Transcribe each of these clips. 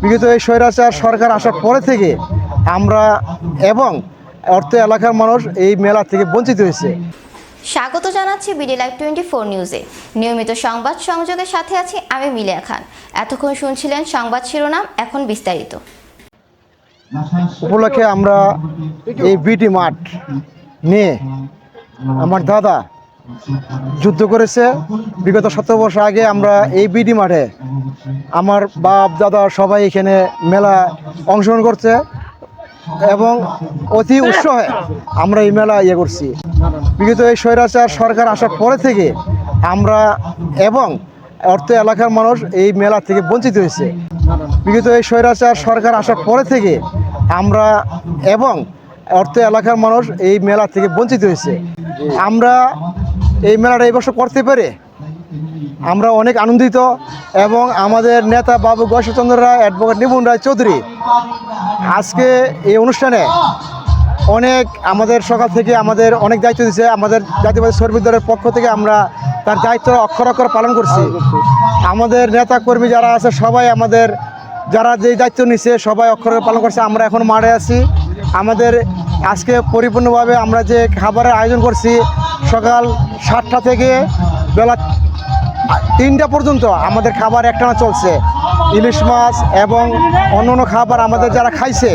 বিগত এই স্বৈরাচার সরকার আসার পরে থেকে আমরা এবং অর্থ এলাকার মানুষ এই মেলা থেকে বঞ্চিত হয়েছে। স্বাগত জানাচ্ছি বিডি লাইভ টোয়েন্টি ফোর নিউজে। নিয়মিত সংবাদ সংযোগের সাথে আছি আমি মিলিয়া খান। এতক্ষণ শুনছিলেন সংবাদ শিরোনাম এখন বিস্তারিত। উপলক্ষে আমরা এই বিটি মাঠ নিয়ে আমার দাদা যুদ্ধ করেছে। বিগত সতেরো বছর আগে আমরা এই বিডি মাঠে আমার বাপ, দাদা সবাই এখানে মেলা অংশগ্রহণ করছে এবং অতি উৎসাহে আমরা এই মেলা ইয়ে করছি। বিগত এই স্বৈরাচার সরকার আসার পরে থেকে আমরা এবং অর্থ এলাকার মানুষ এই মেলা থেকে বঞ্চিত হয়েছে। বিগত এই স্বৈরাচার সরকার আসার পরে থেকে আমরা এবং অর্থ এলাকার মানুষ এই মেলা থেকে বঞ্চিত হয়েছে। আমরা এই মেলাটা এই বছর করতে পেরে আমরা অনেক আনন্দিত এবং আমাদের নেতা বাবু গয়েশ্বরচন্দ্র রায় অ্যাডভোকেট নিপুণ রায় চৌধুরী আজকে এই অনুষ্ঠানে অনেক আমাদের সকাল থেকে আমাদের অনেক দায়িত্ব দিয়েছে। আমাদের জাতীয়বাদী শ্রমিক দলের পক্ষ থেকে আমরা তার দায়িত্ব অক্ষর অক্ষর পালন করছি। আমাদের নেতা কর্মী যারা আছে, সবাই আমাদের যারা যেই দায়িত্ব নিছে, সবাই অক্ষর অক্ষর পালন করছে। আমরা এখন মাঠে আছি। আমাদের আজকে পরিপূর্ণভাবে আমরা যে খাবারের আয়োজন করছি সকাল সাতটা থেকে বেলা তিনটা পর্যন্ত আমাদের খাবার একটানা চলছে। ইলিশ মাছ এবং অন্য অন্য খাবার আমাদের যারা খাইছে,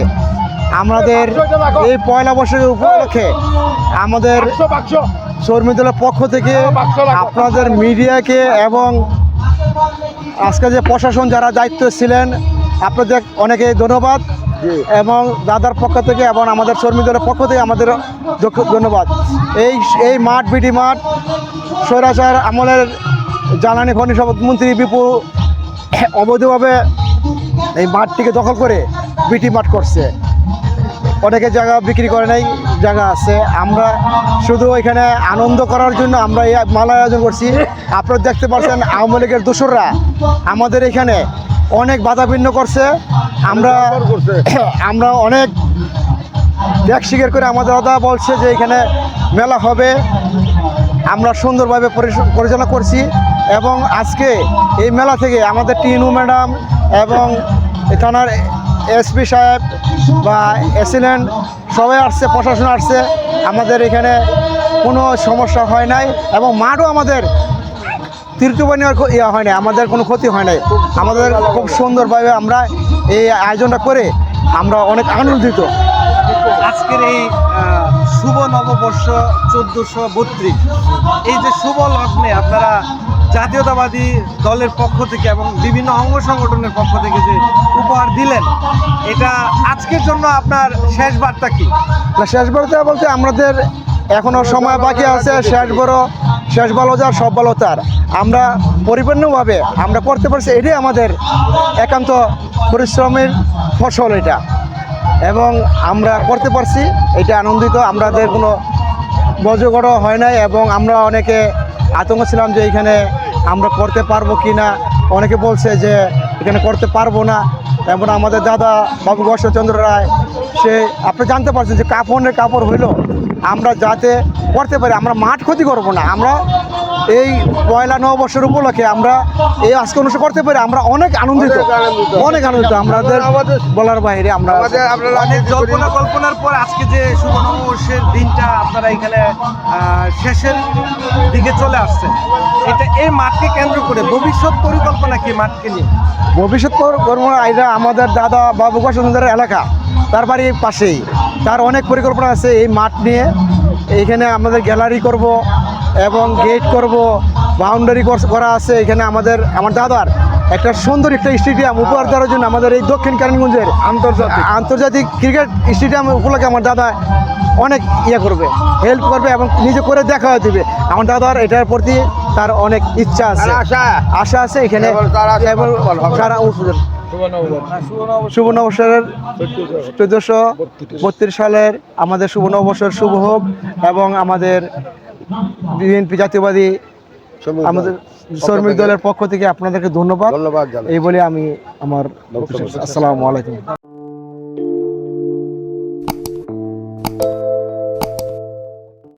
আমাদের এই পয়লা বৈশাখের উপলক্ষে আমাদের শ্রমিক দলের পক্ষ থেকে আপনাদের মিডিয়াকে এবং আজকে যে প্রশাসন যারা দায়িত্ব ছিলেন, আপনাদের অনেকে ধন্যবাদ। এবং দাদার পক্ষ থেকে এবং আমাদের শ্রমিক দলের পক্ষ থেকে আমাদের ধন্যবাদ। এই এই মাঠ বিটি মাঠ, স্বৈরাচার আমলের জ্বালানি খনি মন্ত্রী বিপুল অবৈধভাবে এই মাঠটিকে দখল করে বিটি মাঠ করছে। অনেকে জায়গা বিক্রি করে নাই, জায়গা আছে। আমরা শুধু এখানে আনন্দ করার জন্য আমরা এই মালা আয়োজন করছি। আপনারা দেখতে পাচ্ছেন আওয়ামী লীগের দোসররা আমাদের এখানে অনেক বাধা ভিন্ন করছে। আমরা আমরা অনেক ত্যাগ স্বীকার করে আমাদের দাদা বলছে যে এখানে মেলা হবে। আমরা সুন্দরভাবে পরিচালনা করছি এবং আজকে এই মেলা থেকে আমাদের টিনু ম্যাডাম এবং থানার এসপি সাহেব বা এসিলেন্ট সবাই আসছে প্রশাসন আসছে। আমাদের এখানে কোনো সমস্যা হয় নাই এবং মাঠও আমাদের তীর্থবাণীর ইয়ে হয় নাই আমাদের কোনো ক্ষতি হয় নাই। আমাদের খুব সুন্দরভাবে আমরা এই আয়োজনটা করে আমরা অনেক আনন্দিত। আজকের এই শুভ নববর্ষ চোদ্দোশো বত্রিশ। এই যে শুভ লগ্নে আপনারা জাতীয়তাবাদী দলের পক্ষ থেকে এবং বিভিন্ন অঙ্গ সংগঠনের পক্ষ থেকে যে উপহার দিলেন এটা আজকের জন্য আপনার শেষ বার্তা কি? শেষ বার্তা বলতে আমাদের এখনও সময় বাকি আছে শেষ বড় শেষ ভালো যার, সব ভালো তার। আমরা পরিপূর্ণভাবে আমরা করতে পারছি, এটাই আমাদের একান্ত পরিশ্রমের ফসল এটা। এবং আমরা করতে পারছি, এটা আনন্দিত, আমাদের কোনো বজগড় হয় নাই এবং আমরা অনেকে আতঙ্ক ছিলাম যে এখানে আমরা করতে পারব কি না অনেকে বলছে যে এখানে করতে পারব না। এবং আমাদের দাদা বাবু গর্ষচন্দ্র রায়, সে, আপনি জানতে পারছেন যে কাপড়ের কাপড় হইল আমরা যাতে করতে পারি আমরা মাঠ ক্ষতি করব না। আমরা এই পয়লা নববর্ষের উপলক্ষে আমরা এই আজকে অনুষ্ঠান করতে পারি আমরা অনেক আনন্দিত। অনেক আনন্দিত। আমাদের বলার বাইরে আমরা অনেক জল্পনা কল্পনার পর আজকে যে শুভ নববর্ষের দিনটা আপনারা এখানে শেষের দিকে চলে আসছেন এটা এই মাঠকে কেন্দ্র করে ভবিষ্যৎ পরিকল্পনা কি মাঠকে নিয়ে? ভবিষ্যৎ কর্ম এটা আমাদের দাদা বাবু সুন্দরের এলাকা। তার বাড়ির পাশেই। তার অনেক পরিকল্পনা আছে এই মাঠ নিয়ে। এইখানে আমাদের গ্যালারি করব এবং গেট করব। বাউন্ডারি করা আছে এখানে আমাদের আমার দাদার একটা সুন্দর একটা স্টেডিয়াম উপহার দেওয়ার জন্য আমাদের এই দক্ষিণ কারণগঞ্জের আন্তর্জাতিক। আন্তর্জাতিক ক্রিকেট স্টেডিয়াম উপলক্ষে আমার দাদা অনেক ইয়ে করবে হেল্প করবে এবং নিজে করে দেখা দেবে। আমার দাদার এটার প্রতি তার অনেক ইচ্ছা আছে। আশা? আছে এখানে। সারা শুভ নববর্ষের চোদ্দোশো বত্রিশ। সালের আমাদের শুভ অবসর শুভ হোক এবং আমাদের বিএনপি জাতীয়বাদী আমাদের শ্রমিক দলের পক্ষ থেকে আপনাদেরকে ধন্যবাদ। ধন্যবাদ এই বলে আমি আমার আসসালামু আলাইকুম।